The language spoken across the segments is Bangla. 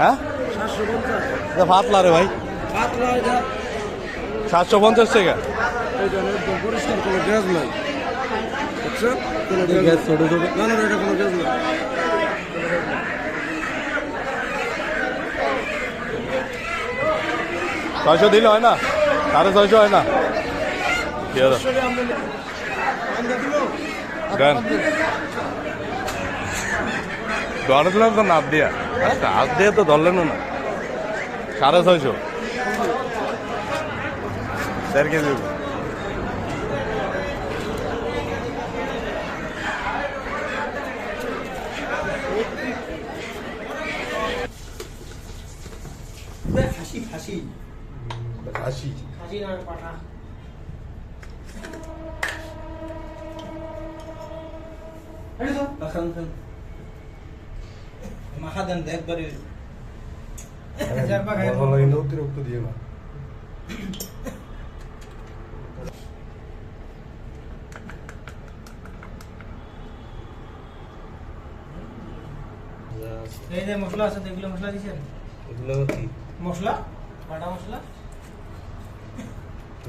হ্যাঁ? পাতলা রে ভাই। সাতশো পঞ্চাশ টাকা। ছয়শো দিলে হয় না? সাড়ে ছয়শো হয় না? কি দিলাম তো নাপ দিয়া। হাত দিয়ে তো ধরলেন না। সাড়ে ছয়শো। দেড় কেজি। ফাঁসি আশি ফাঁসি না পাঠা খান খান মাখা দেন একবারে ভালো কিন্তু অতিরিক্ত দিয়ে না এই যে মশলা আছে এগুলো মশলা দিছেন এগুলো কি মশলা বাটা মশলা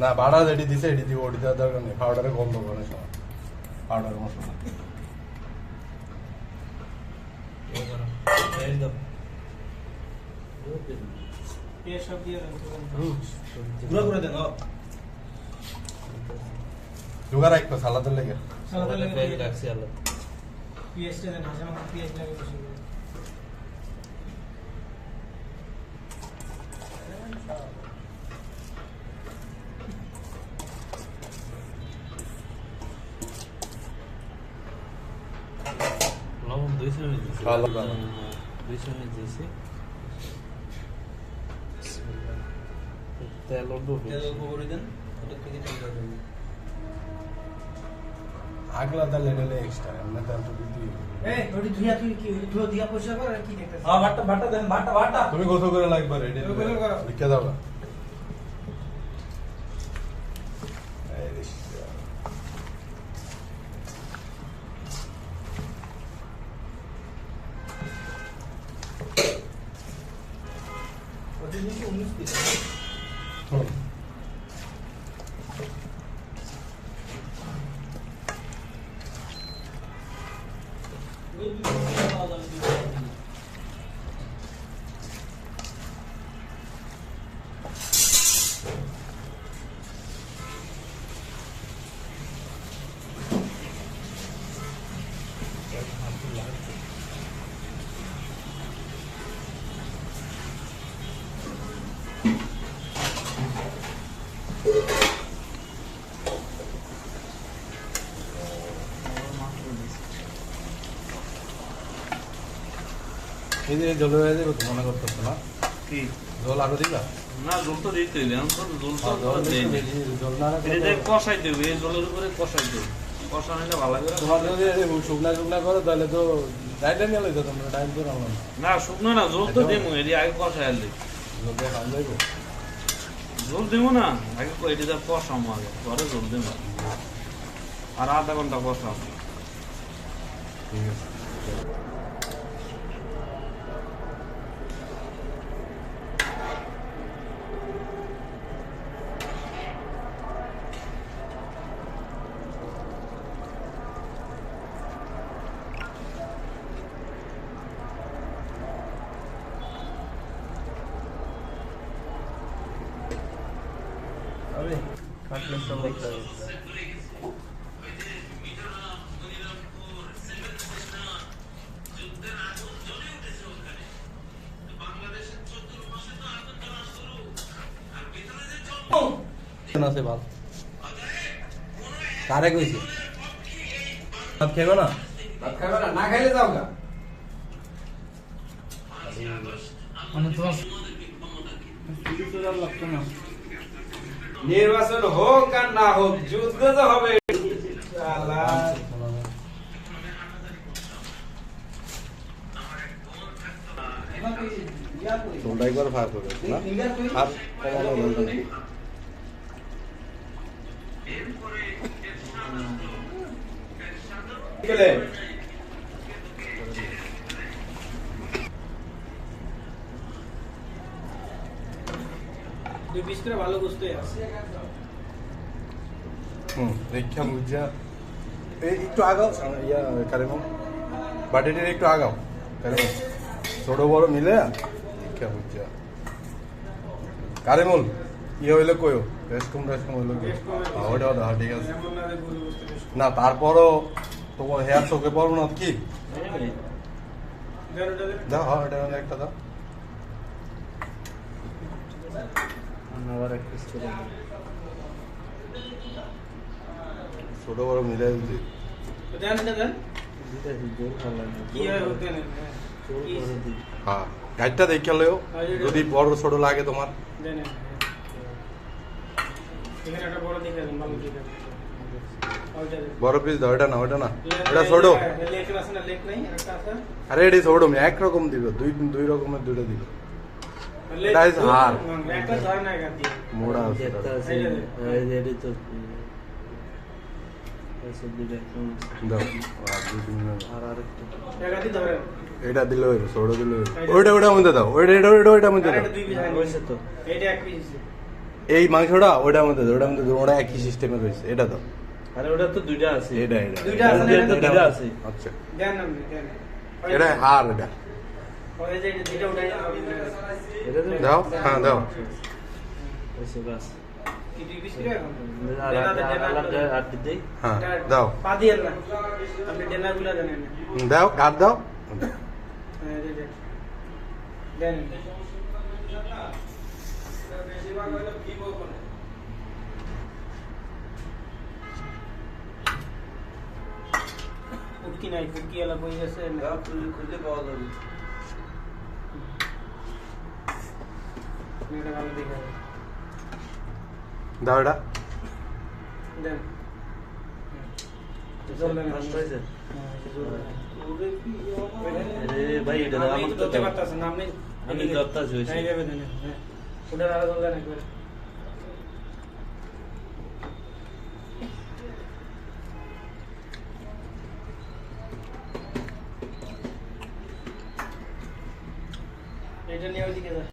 না ভাড়া যেটি দিছে এটি দিব ওটি দেওয়ার দরকার নেই। পাউডারে গন্ধ করে পাউডার মশলা। পেঁয়াজ সব করে দেন জোগাড় রাখব সালাদের লেগে সালাদের লাগে পেঁয়াজটা দেন হাসা মাখা পেঁয়াজ লাগে বেশি লবণ দুই চামচ তেল তেল অল্প করে দেন ওটা থেকে আগলা তাহলে লেভেলে এক্সট্রা এমনি তার তো দিতে এই ওটি ধুইয়া তুই কি পয়সা কর কি দেখতেছ হ্যাঁ বাটা বাটা দেন বাটা বাটা তুমি কত করে লাগবে করো? লিখে দাও। এই যে হয়ে যাবে মনে করতেছো না? কি? জল আরও দিবা? না জল তো দিতে এখন তো জল তো জল জল না এটা কষাই দেবে এই জলের উপরে কষাই দেবে ভালো করে তোমার যদি শুকনা শুকনা করো তাহলে তো ডাইলে নিয়ে লইতো তোমরা ডাইল করে না। শুকনো না জল তো দেবো এটি আগে কষাই আনলে। জল দিয়ে খাওয়া যাইবো জল দেবো না আগে এটি যা কষামো আগে পরে জল দেবো। আর আধা ঘণ্টা কষামো ঠিক আছে। আছে ভালো কারে কইছি? ভাত খাইবে না? খাবে না না খাইলে যাও গা। মানে তোমার নির্বাচন হোক আর না হোক যুদ্ধ তো হবে। একবার ফার করে না? কমানো দুই পিস করে ভালো বুঝতে আছে হুম দেখা বুঝা এই একটু আগাও। ইয়া বাটিটির একটু আগাও। ছোট বড় মিলে দেখা বুঝা কারেমুল ইয়ে হইলে কইও রেসকম রেসকম হইলে হ্যাঁ, ওটা ওটা ঠিক আছে। না তারপরও তোমার হেয়ার চোখে পড়ব না কি? দাও হ্যাঁ এটা একটা দাও। আবার এক পিস করে ছোট বড় মিলে দিচ্ছি দেন দেন দিতে জোর ভালো লাগে। কি হয় হ্যাঁ। হ্যাঁ গাড়িটা দেখে লেও। যদি বড় ছোট লাগে তোমার। দেন। এখানে একটা বড় পিস দাও এটা না ওটা না এটা লে- ছোট। লেক আছে না লেক নাই একটা আছে? আরে এটি ছোট একরকম দিব দুই দুই রকমের দুইটা দিব। That is এটা দিলে দিলে। ওইটা ওইটা মধ্যে দাও ওইটা এটা ওইটা ওইটা মধ্যে দাও এই মাংসটা ওইটার মধ্যে দাও ওইটার মধ্যে দাও ওটা একই সিস্টেমে রয়েছে এটা দাও আরে ওটা তো দুইটা আছে এটা এটা দুইটা আছে। আচ্ছা এটা হার এটা দাও হ্যাঁ দাও আর আর- আর- আর-। আর? হ্যাঁ দাও দাও কাট দাও দেন। দেন ফুটকি নাই ফুটকি এলা বই আছে খুললে পাওয়া যাবে এটা ভালো দেখে দাও এটা দেন? হ্যাঁ। আরে ভাই, এটা আমার তো আমি দত্তা ধরতাছি ওটা হ্যাঁ, হ্যাঁ। দেন একবার।